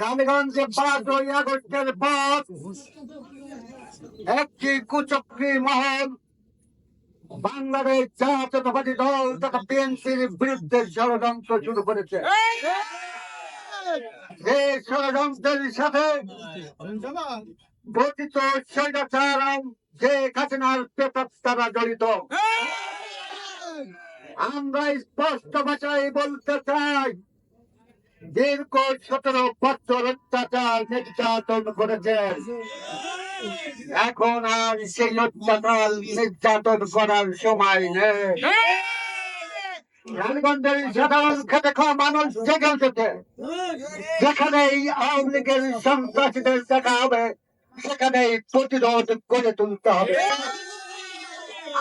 কালীগঞ্জে পাঁচই আগস্টের পর একটি কুচক্রী মহল জাতীয়তাবাদী দল তথা বিরুদ্ধে ষড়যন্ত্র শুরু করেছে। এই ষড়যন্ত্রের সাথে স্বৈরাচার যে পেপার তারা জড়িত। আমরা স্পষ্ট ভাষায় বলতে চাই দীর্ঘ সতেরো বছর অত্যাচার নির্যাতন করেছেন এখন আর সেই অত্যাচার নির্যাতন করার সময় নেই। রানীগঞ্জের সাধারণ খেটে খাওয়া মানুষ জেগে উঠেছে। যেখানে আওয়ামী লীগের সন্ত্রাসীদের দেখা হবে সেখানে প্রতিরোধ করে তুলতে হবে।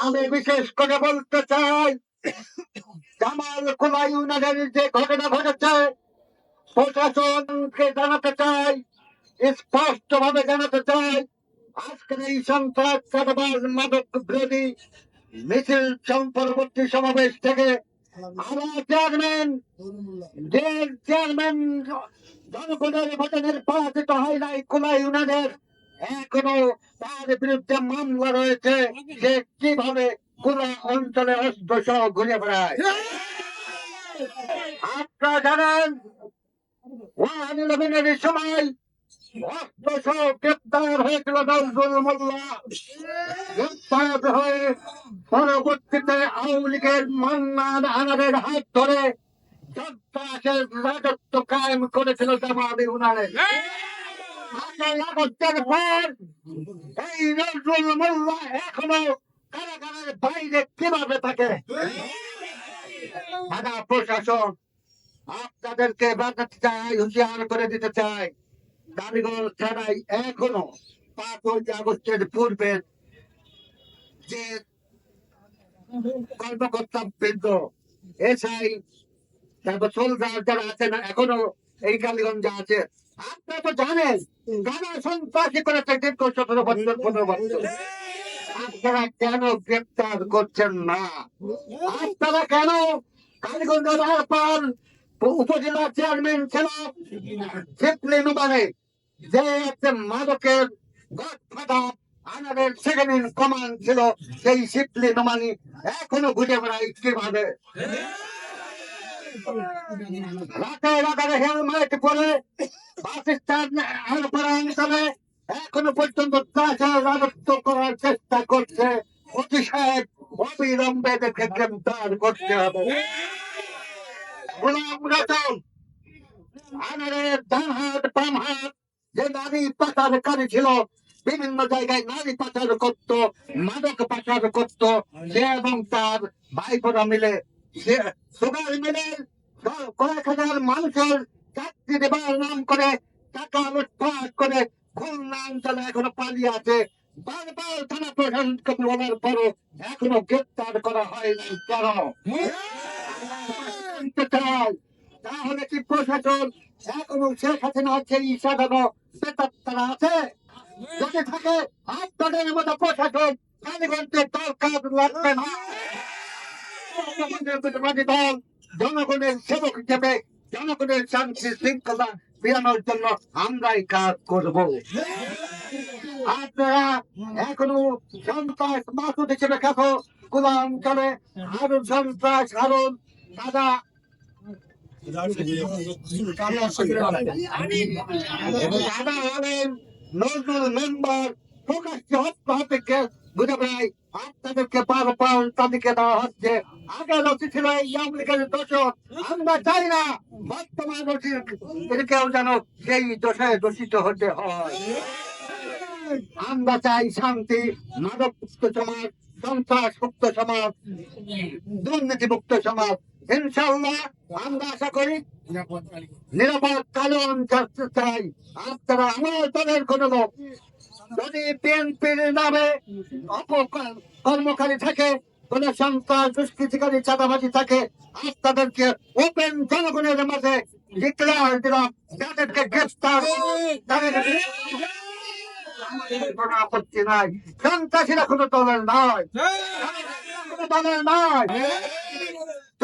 আমি বিশেষ করে বলতে চাই জামাল ইউনিয়নের যে ঘটনা ঘটেছে প্রশাসনকে জানাতে চাই স্পষ্ট ভাবে জানাতে চাই, আজকের এই সন্ত্রাস মাদক বিরোধী মিছিল সম- পরবর্তী সমাবেশ থেকে হয় নাই তার বিরুদ্ধে মামলা রয়েছে যে কীভাবে অঞ্চলে বেড়ায়? আপনারা জানেন ইলেভেনের সময় হয়ে পরবর্তীতে আওয়ামী লীগের মান্নান আনারের হাত ধরে রাজত্ব কায়েম করেছিল নজরুল মোল্লা এখনও কারাগারের বাইরে কীভাবে থাকে? প্রশাসন আপনাদেরকে বাঁচাতে চাই, হুঁশিয়ার করে দিতে চাই। দাবিগঞ্জ থানায় এখনও পাঁচই আগস্টের পূর্বে যে কর্মকর্তা বৃন্দ, এসআই, তারপর সোলজার যারা আছেন, এখনও এই কালীগঞ্জে আছে। আপনারা তো জানেন যারা সন্ত্রাসী করেছে দীর্ঘ সতেরো বছর, পনেরো বছর। আপনারা কেন গ্রেপ্তার করছেন না? আপনারা কেন কালীগঞ্জ রায়পাল উপজেলা চেয়ারম্যান ছিল শিবলি নুবারে যে একটা মাদকের গডফাদার আমাদের ছিল সেই নুমানি এখনও ঘুরে রাতে হেলমেট পরে পাকিস্তান অঞ্চলে এখনও পর্যন্ত তাছাড়া রাজত্ব করার চেষ্টা করছে অতি সাহেব অবিলম্বে এদেরকে গ্রেপ্তার করতে হবে তার কয়েক হাজার মানুষের চাকরি দেবার নাম করে টাকা লুটপাট করে খুলনা অঞ্চলে এখনও পালিয়ে আছে। বারবার থানা প্রশাসনকে বলার পরও এখনও গ্রেপ্তার করা হয়নি কেন? জানতে চাই তাহলে কি প্রশাসন এক এখনও শেখ হাসিনা সেই সাধারণ বেতাত্তারা আছে? যদি থাকে আপনাদের মতো প্রশাসন কালীগঞ্জের দরকার লাগবে না। জনগণের সেবক হিসেবে জনগণের শান্তি শৃঙ্খলা জন্য আমরাই কাজ আপনারা এখনও সন্ত্রাস মাসুদ হিসেবে খ্যাত কোলা অঞ্চলে সন্ত্রাস, হারুন, দাদা দাদা হলেন নজরুল মেম্বার প্রকাশ্যে হত্যা হতে বুঝে ভাই আপনাদেরকে পার পার তাদেরকে দেওয়া হচ্ছে। আগে রসি ছিল এই আওয়ামী দোষক আমরা চাই না বর্তমান রসি কেউ যেন সেই দোষে দোষিত হতে হয়। আমরা চাই শান্তি মাদক মুক্ত সমাজ সন্ত্রাস মুক্ত সমাজ দুর্নীতি মুক্ত সমাজ ইনশাল্লাহ আমরা আশা করি নিরাপদ কানুন থাকতে চাই আপনারা আমার দলের কোন লোক যদি বিএনপির নামে কর্মকারী থাকে কোন সন্ত্রাস দুষ্কৃতিকারী চাঁদাবাজি থাকে আপনাদেরকে ওপেন জনগণের মাঝে ডিক্লেয়ার দিলাম যাদেরকে গ্রেফতার আপত্তি নাই। সন্ত্রাসীরা কোনো দলের নয়। কোনো দলের নয়।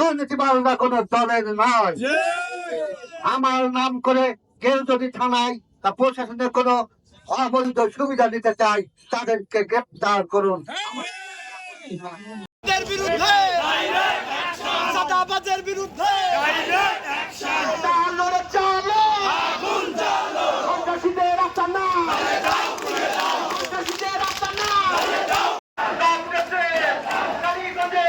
দুর্নীতি দুর্নীতিবাজরা কোন দলের নয়। আমার নাম করে কেউ যদি থানায় তা প্রশাসনের কোন অবৈধ সুবিধা নিতে চাই তাদেরকে গ্রেপ্তার করুন। বিরুদ্ধে! বিরুদ্ধে!